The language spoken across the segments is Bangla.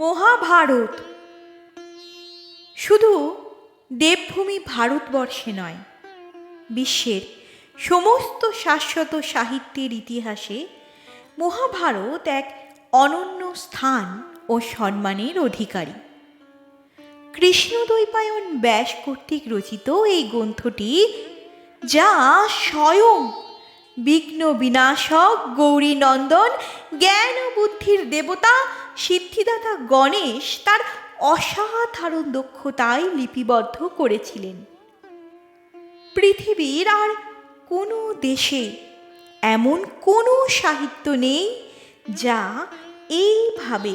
মহাভারত। শুধু দেবভূমি ভারতবর্ষে নয়, বিশ্বের সমস্ত শাশ্বত সাহিত্যের ইতিহাসে মহাভারত এক অনন্য স্থান ও সম্মানের অধিকারী। কৃষ্ণদ্বৈপায়ন ব্যাস কর্তৃক রচিত এই গ্রন্থটি, যা স্বয়ং বিঘ্ন বিনাশক গৌরী নন্দন জ্ঞান ও বুদ্ধির দেবতা সিদ্ধিদাতা গণেশ তার অসাধারণ দক্ষতায় লিপিবদ্ধ করেছিলেন। পৃথিবীর আর কোনো দেশে এমন কোনো সাহিত্য নেই যা এইভাবে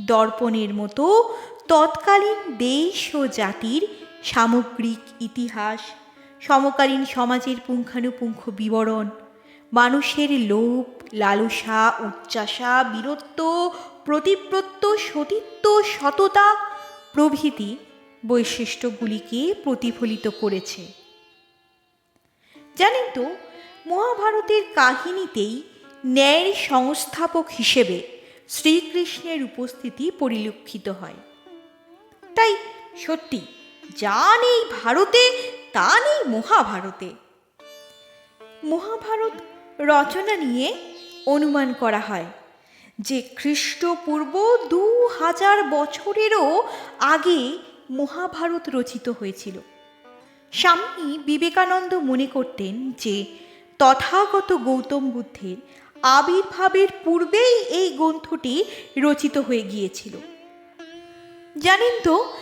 দর্পণের মতো তৎকালীন দেশ ও জাতির সামগ্রিক ইতিহাস, সমকালীন সমাজের পুঙ্খানুপুঙ্খ বিবরণ মানুষের লোভ, লালসা উচ্চাসা বীরত্ব প্রতিব্রত্য সতীত্ব, সততা প্রভৃতি বৈশিষ্ট্যগুলিকে প্রতিফলিত করেছে। জানেন তো, মহাভারতের কাহিনীতেই ন্যায়ের সংস্থাপক হিসেবে শ্রীকৃষ্ণের উপস্থিতি পরিলক্ষিত হয়। তাই সত্যি, যা নেই ভারতে, তা নেই মহাভারতে। মহাভারত রচনা নিয়ে অনুমান করা হয় যে খ্রিস্টপূর্ব দু হাজার বছরেরও আগে মহাভারত রচিত হয়েছিল। স্বামী বিবেকানন্দ মনে করতেন যে তথাগত গৌতম বুদ্ধের আবির্ভাবের পূর্বেই এই গ্রন্থটি রচিত হয়ে গিয়েছিল। জানেন তো,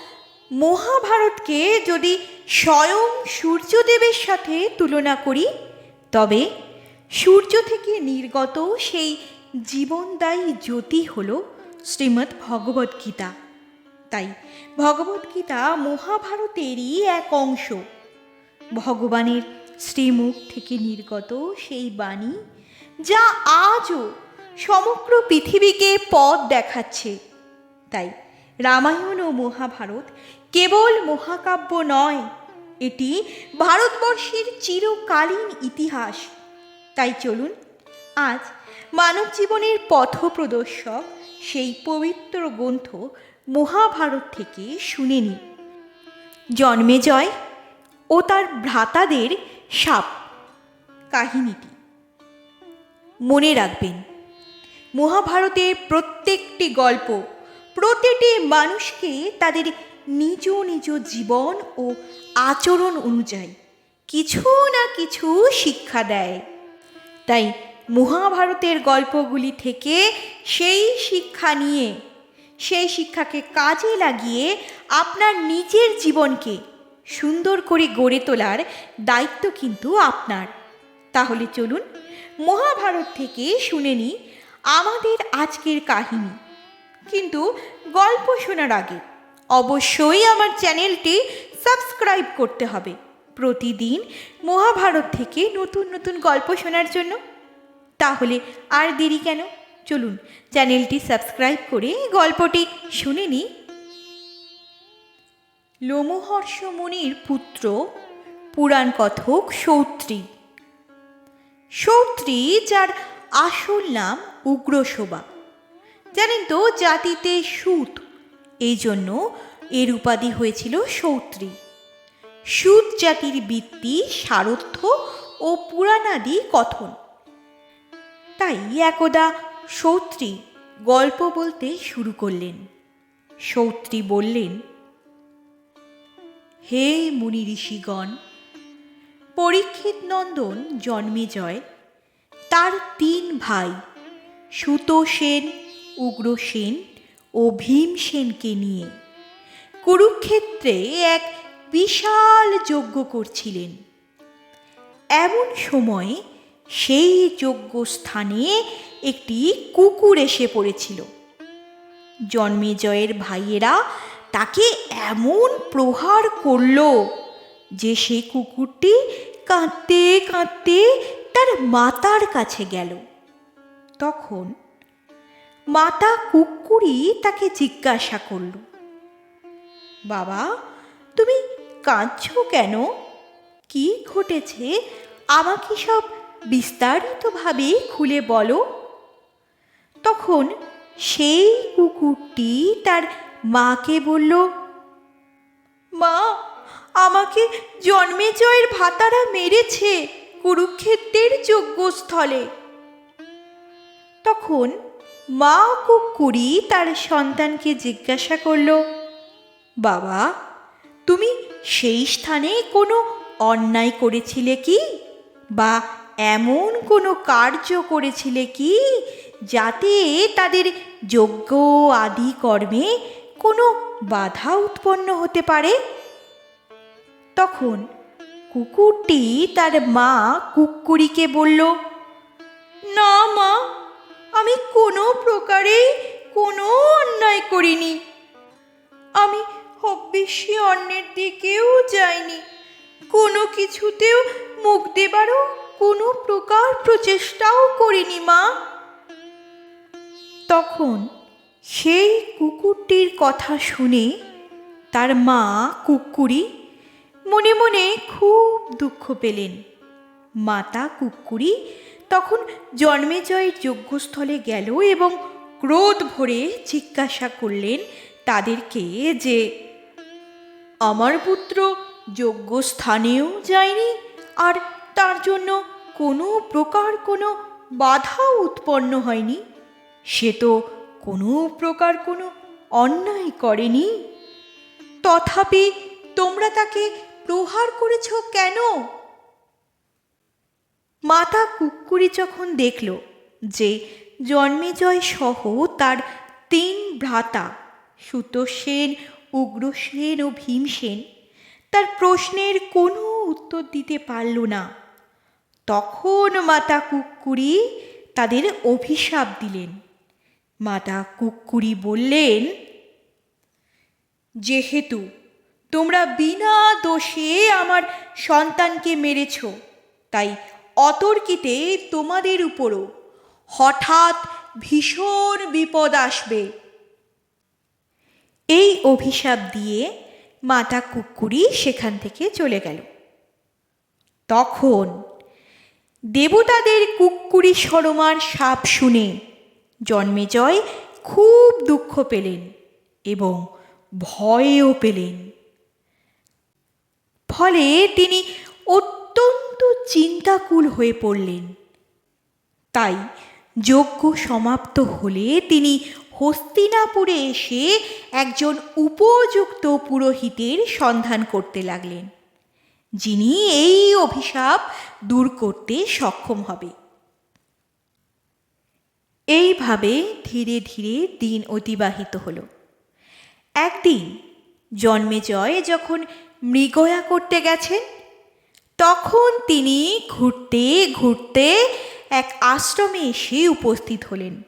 মহাভারতকে যদি স্বয়ং সূর্যদেবের সাথে তুলনা করি, তবে সূর্য থেকে নির্গত সেই জীবনদায়ী জ্যোতি হল শ্রীমদ্ ভগবদ্গীতা তাই ভগবদ্গীতা মহাভারতেরই এক অংশ। ভগবানের শ্রীমুখ থেকে নির্গত সেই বাণী যা আজও সমগ্র পৃথিবীকে পথ দেখাচ্ছে। তাই রামায়ণ ও মহাভারত কেবল মহাকাব্য নয়, এটি ভারতবর্ষের চিরকালীন ইতিহাস। তাই চলুন, আজ মানব জীবনের পথপ্রদর্শক সেই পবিত্র গ্রন্থ মহাভারত থেকে শুনে নিই জন্মেজয় ও তার ভ্রাতাদের সাপ। কাহিনীটি। মনে রাখবেন, মহাভারতের প্রত্যেকটি গল্প প্রতিটি মানুষকে তাদের নিজ নিজ জীবন ও আচরণ অনুযায়ী কিছু না কিছু শিক্ষা দেয়। তাই মহাভারতের গল্পগুলি থেকে সেই শিক্ষা নিয়ে, সেই শিক্ষাকে কাজে লাগিয়ে আপনার নিজের জীবনকে সুন্দর করে গড়ে তোলার দায়িত্ব কিন্তু আপনার। তাহলে চলুন মহাভারত থেকে শুনে নিই আমাদের আজকের কাহিনী। কিন্তু গল্প শোনার আগে অবশ্যই আমার চ্যানেলটি সাবস্ক্রাইব করতে হবে। প্রতিদিন মহাভারত থেকে নতুন নতুন গল্প শোনার জন্য। তাহলে আর দেরি কেন? চলুন চ্যানেলটি সাবস্ক্রাইব করে গল্পটি শুনে নিই। লোমহর্ষ মুনির পুত্র, পুরাণ কথক সৌত্রী। সৌত্রী যার আসল নাম উগ্রশোভা জানেন তো, জাতিতে সুত। এই জন্য এর উপাধি হয়েছিল সৌত্রী। সুত জাতির বৃত্তি সারথ্য ও পুরাণাদি কথন। তাই একদা সৌত্রী গল্প বলতে শুরু করলেন। সৌত্রী বললেন, হে মুনি ঋষিগণ, পরীক্ষিত নন্দন জন্মেজয় তার তিন ভাই, সুত সেন, উগ্র সেন ও ভীম সেনকে নিয়ে। কুরুক্ষেত্রে এক বিশাল যজ্ঞ করছিলেন। এমন সময় সেই যজ্ঞ স্থানে একটি কুকুর এসে পড়েছিল। জন্মেজয়ের ভাইয়েরা তাকে এমন প্রহার করল যে সেই কুকুরটি কাঁদতে কাঁদতে তার মাতার কাছে গেল। তখন মাতা কুকুরই তাকে জিজ্ঞাসা করল, বাবা, তুমি কাঁদছ কেন? কি ঘটেছে? আমাকে সব বিস্তারিতভাবে খুলে বলো। তখন সেই কুকুরটি তার মাকে বলল, মা, আমাকে জন্মেজয়ের ভাতারা মেরেছে কুরুক্ষেত্রের যজ্ঞস্থলে। তখন মা কুকুরি তার সন্তানকে জিজ্ঞাসা করল, বাবা তুমি সেই স্থানে কোনো অন্যায় করেছিলে কি? বা এমন কোনো কার্য করেছিলে কি, যাতে তাদের যোগ্য আদি কর্মে কোনো বাধা উৎপন্ন হতে পারে? তখন কুকুরটি তার মা কুকুরিকে বলল, না মা, আমি কোনো প্রকারেই কোনো অন্যায় করিনি। আমি হব্বেশি অন্যের দিকেও যায়নি। কোনো কিছুতেও মুখ দেবারও কোনো প্রকার প্রচেষ্টাও করিনি মা। তখন সেই কুকুরটির কথা শুনে তার মা কুকুরি মনে মনে খুব দুঃখ পেলেন। মাতা কুকুরি তখন জন্মেজয়ের যজ্ঞস্থলে গেল এবং ক্রোধ ভরে জিজ্ঞাসা করলেন তাদেরকে যে আমার পুত্র যোগ্য স্থানেও যায়নি, আর তার জন্য কোনো প্রকার কোনো বাধা উৎপন্ন হয়নি। সে তো কোনো প্রকার কোনো অন্যায় করেনি। তথাপি তোমরা তাকে প্রহার করেছ কেন? মাতা কুকুরি যখন দেখল যে জন্মেজয় সহ তার তিন ভ্রাতা সুতোষেন উগ্রসেন ও ভীমসেন তার প্রশ্নের কোনো উত্তর দিতে পারল না। তখন মাতা কুকুরি তাদের অভিশাপ দিলেন। মাতা কুকুরি বললেন, যেহেতু তোমরা বিনা দোষে আমার সন্তানকে মেরেছ, তাই অতর্কিতে তোমাদের উপরও হঠাৎ ভীষণ বিপদ আসবে। এই অভিশাপ দিয়ে মাতা কুকুরি সেখান থেকে চলে গেল। তখন দেবতাদের কুকুরি সরমার সাপ শুনে জন্মেজয় খুব দুঃখ পেলেন এবং ভয়ও পেলেন। ফলে তিনি অত্যন্ত চিন্তাকুল হয়ে পড়লেন। তাই যজ্ঞ সমাপ্ত হলে তিনি হস্তিনাপুরে এসে একজন উপযুক্ত পুরোহিতের সন্ধান করতে লাগলেন। যিনি এই অভিশাপ দূর করতে সক্ষম হবে। এইভাবে ধীরে ধীরে দিন অতিবাহিত হলো। একদিন জন্মেজয় যখন মৃগয়া করতে গেছেন, তখন তিনি ঘুরতে ঘুরতে এক আশ্রমে এসে উপস্থিত হলেন।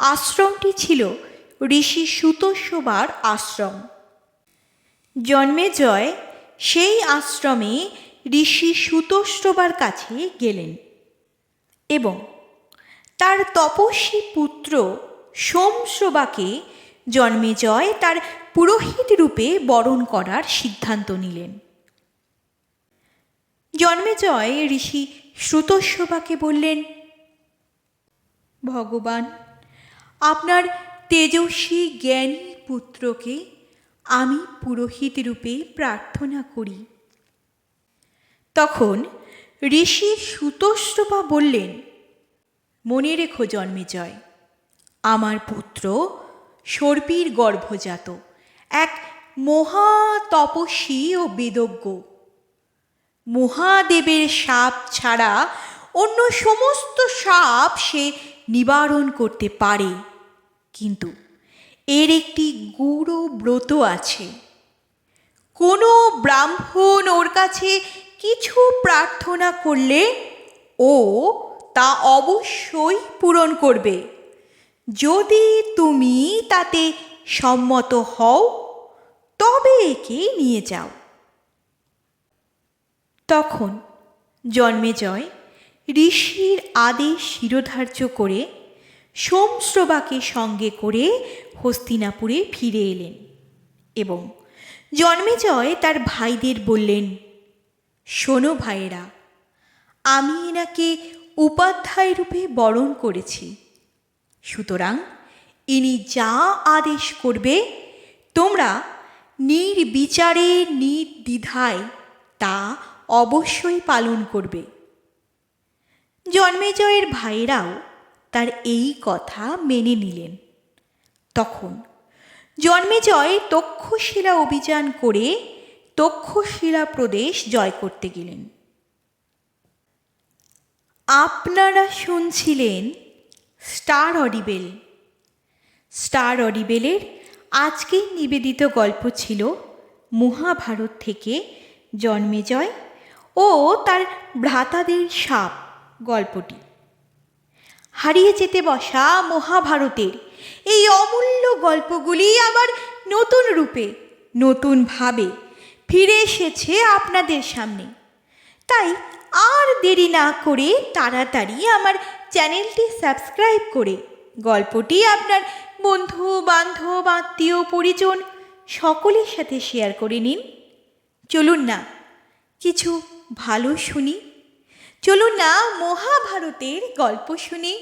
আশ্রমটি ছিল ঋষি সুতোষ্যবার আশ্রম। জন্মেজয় সেই আশ্রমে ঋষি সুতোষ্যবার কাছে গেলেন এবং তার তপস্বী পুত্র সোমশ্রবাকে জন্মেজয় তার পুরোহিত রূপে বরণ করার সিদ্ধান্ত নিলেন। জন্মেজয় ঋষি শ্রুতস্যবাকে বললেন, ভগবান আপনার তেজস্বী জ্ঞানী পুত্রকে আমি পুরোহিত রূপে প্রার্থনা করি। তখন ঋষি সুতোষ্ট্রপা বললেন, মনে রেখো জন্মেজয় আমার পুত্র সর্পির গর্ভজাত, এক মহা তপস্বী ও বেদজ্ঞ। মহাদেবের সাপ ছাড়া অন্য সমস্ত সাপ সে নিবারণ করতে পারে। কিন্তু এর একটি গুরু ব্রত আছে। কোনো ব্রাহ্মণ ওর কাছে কিছু প্রার্থনা করলে ও তা অবশ্যই পূরণ করবে। যদি তুমি তাতে সম্মত হও, তবে একে নিয়ে যাও। তখন জন্মেজয় ঋষির আদেশ শিরোধার্য করে সোমশ্রবাকে সঙ্গে করে হস্তিনাপুরে ফিরে এলেন এবং জন্মেজয় তার ভাইদের বললেন, শোনো ভাইয়েরা, আমি এনাকে উপাধ্যায় রূপে বরণ করেছি। সুতরাং ইনি যা আদেশ করবে, তোমরা নির্বিচারে, নির্দ্বিধায় তা অবশ্যই পালন করবে। জন্মেজয়ের ভাইরাও তার এই কথা মেনে নিলেন। তখন জন্মেজয় তক্ষশিলা অভিযান করে তক্ষশিলা প্রদেশ জয় করতে গেলেন। আপনারা শুনছিলেন স্টার অডিবেল। স্টার অডিবেলের আজকের নিবেদিত গল্প ছিল মহাভারত থেকে জন্মেজয় ও তার ভ্রাতাদের সাপ গল্পটি। হারিয়ে যেতে বসা মহাভারতের। এই অমূল্য গল্পগুলি আবার নতুন রূপে নতুনভাবে ফিরে এসেছে আপনাদের সামনে। তাই আর দেরি না করে তাড়াতাড়ি আমার চ্যানেলটি সাবস্ক্রাইব করে গল্পটি আপনার বন্ধু, বান্ধব, আত্মীয়, পরিজন সকলের সাথে শেয়ার করে নিন। চলুন না, কিছু ভালো শুনি। চলুন না মহাভারতের গল্প শুনি।